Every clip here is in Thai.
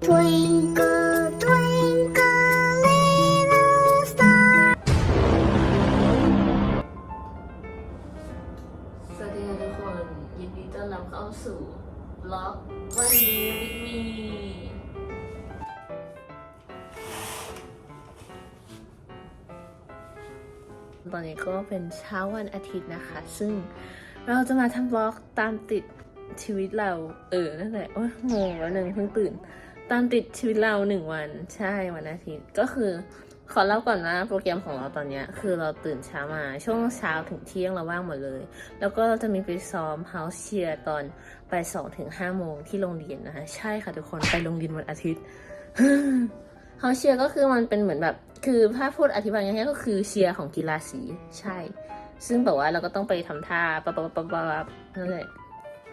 Twinkle, twinkle, little star. สวัสดีค่ะทุกคน ยินดีต้อนรับเข้าสู่บล็อกวันดีวิดมีตอนนี้ก็เป็นเช้าวันอาทิตย์นะคะ ซึ่งเราจะมาทำบล็อกตามติดชีวิตเรา เออ นั่นแหละ โอ้ยงงแล้วหนึ่งเพิ่งตื่น ตามติดชีวิตเราหนึ่งวันใช่วันอาทิตย์ก็คือขอเล่าก่อนนะโปรแกรมของเราตอนนี้คือเราตื่นเช้ามาช่วงเช้าถึงเที่ยงเราว่างหมดเลย แล้วก็จะมีไปซ้อม House Cheer ตอนบ่ายสองถึงห้าโมงที่โรงเรียนนะคะใช่ค่ะทุกคนไปโรงเรียนวันอาทิตย์ House Cheer ก็คือมันเป็นเหมือนแบบ คือถ้าพูดอธิบายง่ายๆก็คือเชียร์ของกีฬาสีใช่ ซึ่งแบบว่าเราก็ต้องไปทำท่าปะปั๊บปั๊บปั๊บปั๊บนั่นแหละ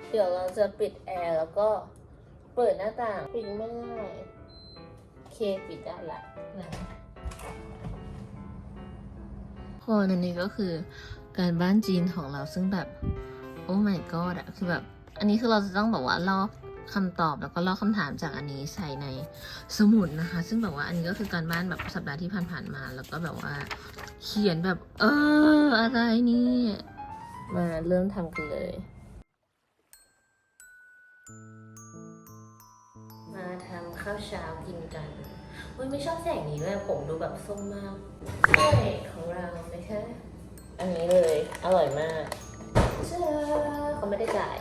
เดี๋ยวเราจะปิดแอร์แล้วก็ เปิดหน้าต่างปิดไม่ได้โอเคปิดได้ละนะพออันนี้ก็คือการบ้านจีนของเราซึ่งแบบ โอ้ my god อะคือแบบ อันนี้คือเราจะต้องแบบว่าลอกคำตอบแล้วก็ลอกคำถามจากอันนี้ใส่ในสมุดนะคะ ซึ่งแบบว่าอันนี้ก็คือการบ้านแบบสัปดาห์ที่ผ่านๆมา แล้วก็แบบว่า เขียนแบบ เออ อะไรนี่ มาเริ่มทำกันเลย มาทำข้าวเช้ากินกันอุ้ยไม่ชอบแสงนี้เลยผมดูแบบส้มมากใช่ของเราไม่ใช่อันนี้เลย อร่อยมากเจ้าเขาไม่ได้จ่าย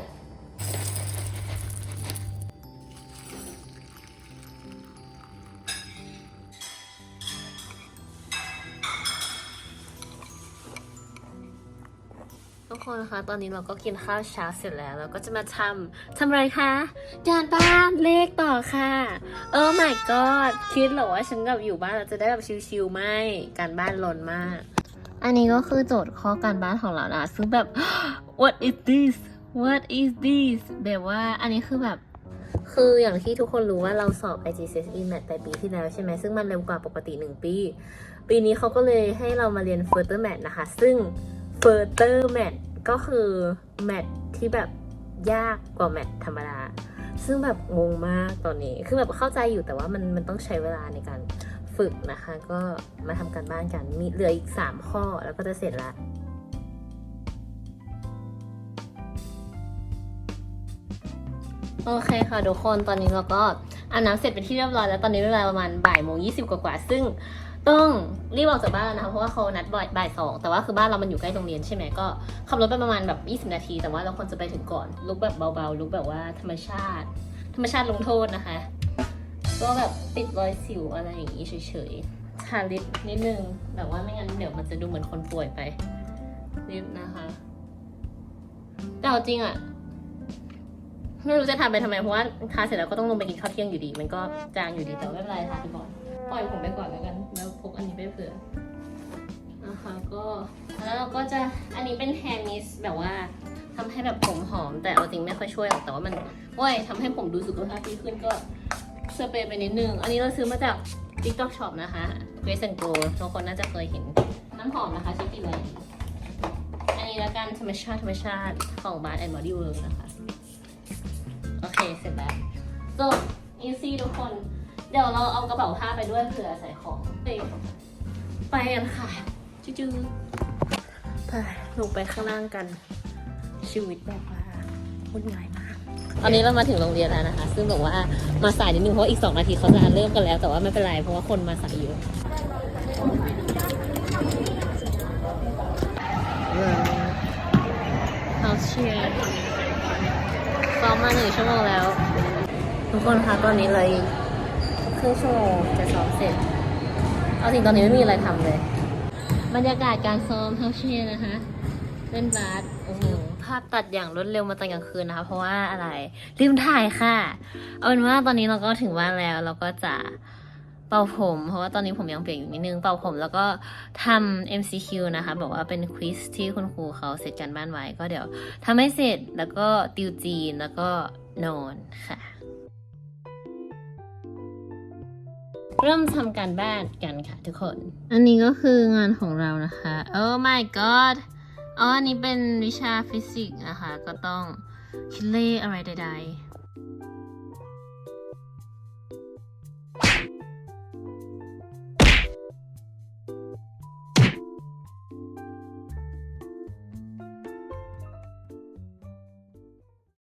คนคะตอนนี้เราก็กินข้าวเช้าเสร็จแล้ว เราก็จะมาทำทำอะไรคะการบ้านเลขต่อค่ะเออ my god คิดเหรอว่าฉันแบบอยู่บ้านเราจะได้แบบชิวๆไม่การบ้านล้นมาก อันนี้ก็คือโจทย์ข้อการบ้านของเรานะซึ่งแบบ what is this what is this แบบว่าอันนี้คือแบบคืออย่างที่ทุกคนรู้ว่าเราสอบ IGCSE Math ไปปีที่แล้วใช่ไหมซึ่งมันเร็วกว่าปกติ 1 ปี ปีนี้เขาก็เลยให้เรามาเรียน Further Math นะคะ ซึ่ง Further Math ก็คือ Math ที่แบบยากกว่า Math ธรรมดา ซึ่งแบบงงมากตอนนี้ คือแบบเข้าใจอยู่แต่ว่ามันมันต้องใช้เวลาในการฝึกนะคะ ก็มาทำการบ้านกัน มีเหลืออีก 3 ข้อแล้วก็จะเสร็จละโอเคค่ะทุกคนตอนนี้เราก็อาบน้ำเสร็จเป็นที่เรียบร้อยแล้วตอนนี้เวลาประมาณบ่ายโมงยี่สิบกว่าๆซึ่ง ต้องรีบออกจากบ้านแล้วนะคะเพราะว่าเขานัดบ่ายบ่ายสองแต่ว่าคือบ้านเรามันอยู่ใกล้โรงเรียนใช่ไหมก็ขับรถไปประมาณแบบยี่สิบนาที แต่ว่าเราควรจะไปถึงก่อนลุกแบบเบาๆลุกแบบว่าธรรมชาติ ธรรมชาติลงโทษนะคะ ก็แบบติดรอยสิวอะไรอย่างนี้เฉยๆทาลิปนิดนึงแบบว่าไม่งั้นเดี๋ยวมันจะดูเหมือนคนป่วยไปลิปนะคะ แต่เอาจริงอะ ไม่รู้จะทำไปทำไมเพราะว่าทาเสร็จแล้วก็ต้องลงไปกินข้าวเที่ยงอยู่ดี มันก็จางอยู่ดีแต่ไม่เป็นไรทาไปก่อนปล่อยผมไปก่อนแล้วกัน แล้วพกอันนี้ไปเผื่อนะคะก็แล้วเราก็จะอันนี้เป็นแฮร์มิสแบบว่าทำให้แบบผมหอม แต่เอาจริงไม่ค่อยช่วยหรอกแต่ว่ามันโอ้ยทำให้ผมดูสุขภาพดีขึ้นก็สเปรย์ไปนิดนึง อันนี้เราซื้อมาจาก TikTok Shop นะคะ Grace and Go ทุกคนน่าจะเคยเห็นน้ำหอมนะคะชื่อกลินอะไรอันนี้แล้วกันธรรมชาติธรรมชาติของ Bath and Body Works นะคะ โอเคเสร็จแล้วจบ easy ทุกคน เดี๋ยวเราเอากระเป๋าผ้าไปด้วยเผื่อใส่ของไปไปกันค่ะจื้อๆไปลงไปข้างล่างกันชีวิตแบบว่าวุ่นวายมาก ตอนนี้เรามาถึงโรงเรียนแล้วนะคะ ซึ่งแบบว่ามาสายนิดนึงเพราะว่าอีก 2 นาทีเขาจะเริ่มกันแล้ว แต่ว่าไม่เป็นไรเพราะว่าคนมาสายเยอะเฮาเชียร์ ซ้อมมา หนึ่งชั่วโมงแล้ว ทุกคนคะตอนนี้เลยครึ่งชั่วโมงจะซ้อมเสร็จ เอาจริงตอนนี้ไม่มีอะไรทำเลย บรรยากาศการซ้อมเท่าเช่นะคะเล่นบาสโอ้โหภาพตัดอย่างรวดเร็วมาตอนกลางคืนนะคะ เพราะว่าอะไรลืมถ่ายค่ะ เอาเป็นว่าตอนนี้เราก็ถึงบ้านแล้ว เราก็จะ เป่าผม เพราะว่าตอนนี้ผมยังเปียกอยู่นิดนึงเป่าผมแล้วก็ทำ MCQ นะคะแบบว่าเป็นควิสที่คุณครูเขาเสร็จการบ้านไว้ ก็เดี๋ยวทำให้เสร็จแล้วก็ติวจีนแล้วก็นอนค่ะ เริ่มทำการบ้านกันค่ะทุกคน อันนี้ก็คืองานของเรานะคะ โอ้ my god อ๋ออันนี้เป็นวิชาฟิสิกส์นะคะ ก็ต้องคิดเลขอะไรใด ๆ